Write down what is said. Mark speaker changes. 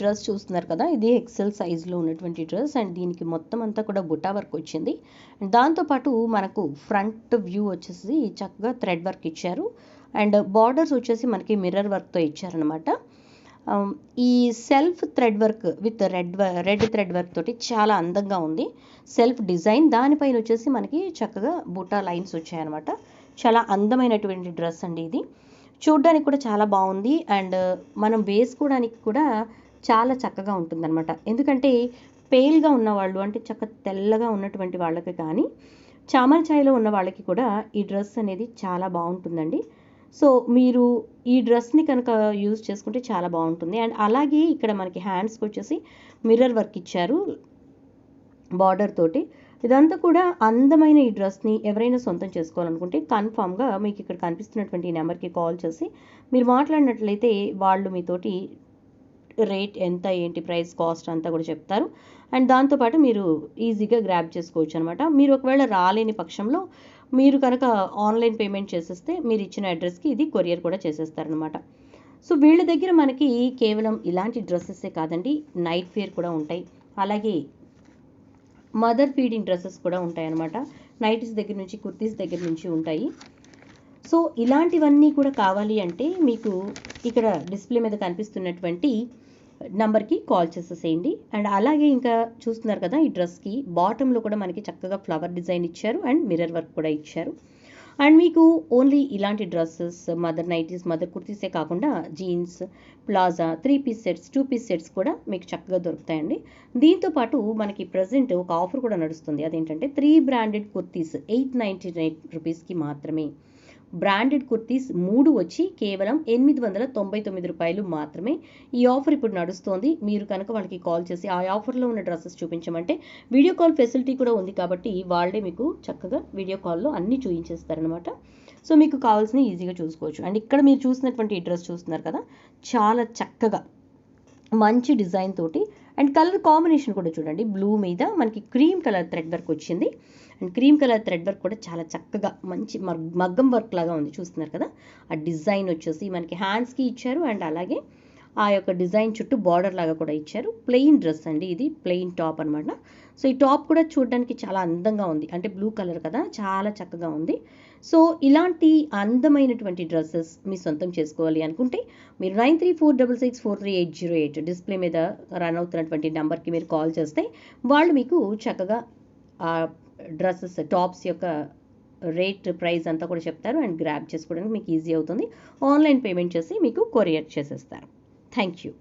Speaker 1: Dress చూస్తున్నారు కదా ఇది ఎక్సెల్ సైజ్లో ఉన్నటువంటి డ్రెస్ అండ్ దీనికి మొత్తం అంతా కూడా బుటా వర్క్ వచ్చింది. అండ్ దాంతోపాటు మనకు ఫ్రంట్ వ్యూ వచ్చేసి చక్కగా థ్రెడ్ వర్క్ ఇచ్చారు. అండ్ బార్డర్స్ వచ్చేసి మనకి మిర్రర్ వర్క్తో ఇచ్చారనమాట ఈ self thread work with red red thread work తోటి చాలా అందంగా ఉంది. సెల్ఫ్ డిజైన్ దానిపైన వచ్చేసి మనకి చక్కగా బుటా లైన్స్ వచ్చాయన్నమాట. చాలా అందమైనటువంటి డ్రెస్ అండి ఇది. చూడ్డానికి కూడా చాలా బాగుంది. అండ్ మనం వేసుకోవడానికి కూడా చాలా చక్కగా ఉంటుందన్నమాట. ఎందుకంటే పేల్గా ఉన్నవాళ్ళు అంటే చక్క తెల్లగా ఉన్నటువంటి వాళ్ళకి కానీ చామల ఛాయలో ఉన్న వాళ్ళకి కూడా ఈ డ్రెస్ అనేది చాలా బాగుంటుందండి. సో మీరు ఈ డ్రెస్ని కనుక యూజ్ చేసుకుంటే చాలా బాగుంటుంది. అండ్ అలాగే ఇక్కడ మనకి హ్యాండ్స్కి వచ్చేసి మిర్రర్ వర్క్ ఇచ్చారు బార్డర్ తోటి. ఇదంతా కూడా అందమైన ఈ డ్రెస్ని ఎవరైనా సొంతం చేసుకోవాలనుకుంటే కన్ఫామ్గా మీకు ఇక్కడ కనిపిస్తున్నటువంటి ఈ నెంబర్కి కాల్ చేసి మీరు మాట్లాడినట్లయితే వాళ్ళు మీతోటి రేట్ ఎంత ఏంటి ప్రైస్ కాస్ట్ అంతా కూడా చెప్తారు. అండ్ దాంతోపాటు మీరు ఈజీగా గ్రాప్ చేసుకోవచ్చు అనమాట మీరు ఒకవేళ రాలేని పక్షంలో మీరు కనుక ఆన్లైన్ పేమెంట్ చేసేస్తే మీరు ఇచ్చిన అడ్రస్కి ఇది కొరియర్ కూడా చేసేస్తారనమాట సో వీళ్ళ దగ్గర మనకి కేవలం ఇలాంటి డ్రెస్సెసే కాదండి నైట్ వేర్ కూడా ఉంటాయి. అలాగే మదర్ ఫీడింగ్ డ్రెస్సెస్ కూడా ఉంటాయి అనమాట నైటీస్ దగ్గర నుంచి కుర్తీస్ దగ్గర నుంచి ఉంటాయి. సో ఇలాంటివన్నీ కూడా కావాలి అంటే మీకు ఇక్కడ డిస్ప్లే మీద కనిపిస్తున్నటువంటి నంబర్కి కాల్ చేసేసేయండి. అండ్ అలాగే ఇంకా చూస్తున్నారు కదా ఈ డ్రెస్కి బాటంలో కూడా మనకి చక్కగా ఫ్లవర్ డిజైన్ ఇచ్చారు అండ్ మిర్రర్ వర్క్ కూడా ఇచ్చారు. అండ్ మీకు ఓన్లీ ఇలాంటి డ్రెస్సెస్ మదర్ నైటీస్ మదర్ కుర్తీసే కాకుండా jeans palazzo three piece sets two piece sets కూడా మీకు చక్కగా దొరుకుతాయండి. దీంతో పాటు మనకి ప్రజెంట్ ఒక ఆఫర్ కూడా నడుస్తుంది. అదేంటంటే three branded kurtis eight ninety nine రూపీస్కి మాత్రమే. బ్రాండెడ్ కుర్తీస్ మూడు వచ్చి కేవలం ఎనిమిది వందల తొంభై తొమ్మిది రూపాయలు మాత్రమే. ఈ ఆఫర్ ఇప్పుడు నడుస్తోంది. మీరు కనుక వాళ్ళకి కాల్ చేసి ఆ ఆఫర్లో ఉన్న డ్రెస్సెస్ చూపించమంటే వీడియో కాల్ ఫెసిలిటీ కూడా ఉంది కాబట్టి వాళ్ళే మీకు చక్కగా వీడియో కాల్లో అన్నీ చూపించేస్తారనమాట సో మీకు కావాల్సిన ఈజీగా చూసుకోవచ్చు. అండ్ ఇక్కడ మీరు చూసినటువంటి ఈ డ్రెస్ చూస్తున్నారు కదా చాలా చక్కగా మంచి డిజైన్ తోటి అండ్ కలర్ కాంబినేషన్ కూడా చూడండి. బ్లూ మీద మనకి క్రీమ్ కలర్ థ్రెడ్ వర్క్ వచ్చింది. And cream colour thread work కూడా చాలా చక్కగా మంచి మగ్గం వర్క్ లాగా ఉంది. చూస్తున్నారు కదా? ఆ డిజైన్ వచ్చేసి మనకి హ్యాండ్స్కి ఇచ్చారు అండ్ అలాగే ఆ యొక్క డిజైన్ చుట్టూ బార్డర్ లాగా కూడా ఇచ్చారు. ప్లెయిన్ డ్రెస్ అండి ఇది ప్లెయిన్ టాప్ అనమాట సో ఈ టాప్ కూడా చూడడానికి చాలా అందంగా ఉంది. అంటే బ్లూ కలర్ కదా చాలా చక్కగా ఉంది. సో ఇలాంటి అందమైనటువంటి డ్రెస్సెస్ మీ సొంతం చేసుకోవాలి అనుకుంటే మీరు nine three four double six four three eight zero eight display మీద రన్ అవుతున్నటువంటి నెంబర్కి మీరు కాల్ చేస్తే వాళ్ళు మీకు చక్కగా ఆ డ్రెస్సెస్ టాప్స్ యొక్క రేట్ ప్రైస్ అంతా కూడా చెప్తారు. అండ్ గ్రాప్ చేసుకోవడానికి మీకు ఈజీ అవుతుంది. ఆన్లైన్ పేమెంట్ చేసి మీకు కొరియర్ చేసేస్తారు. Thank you.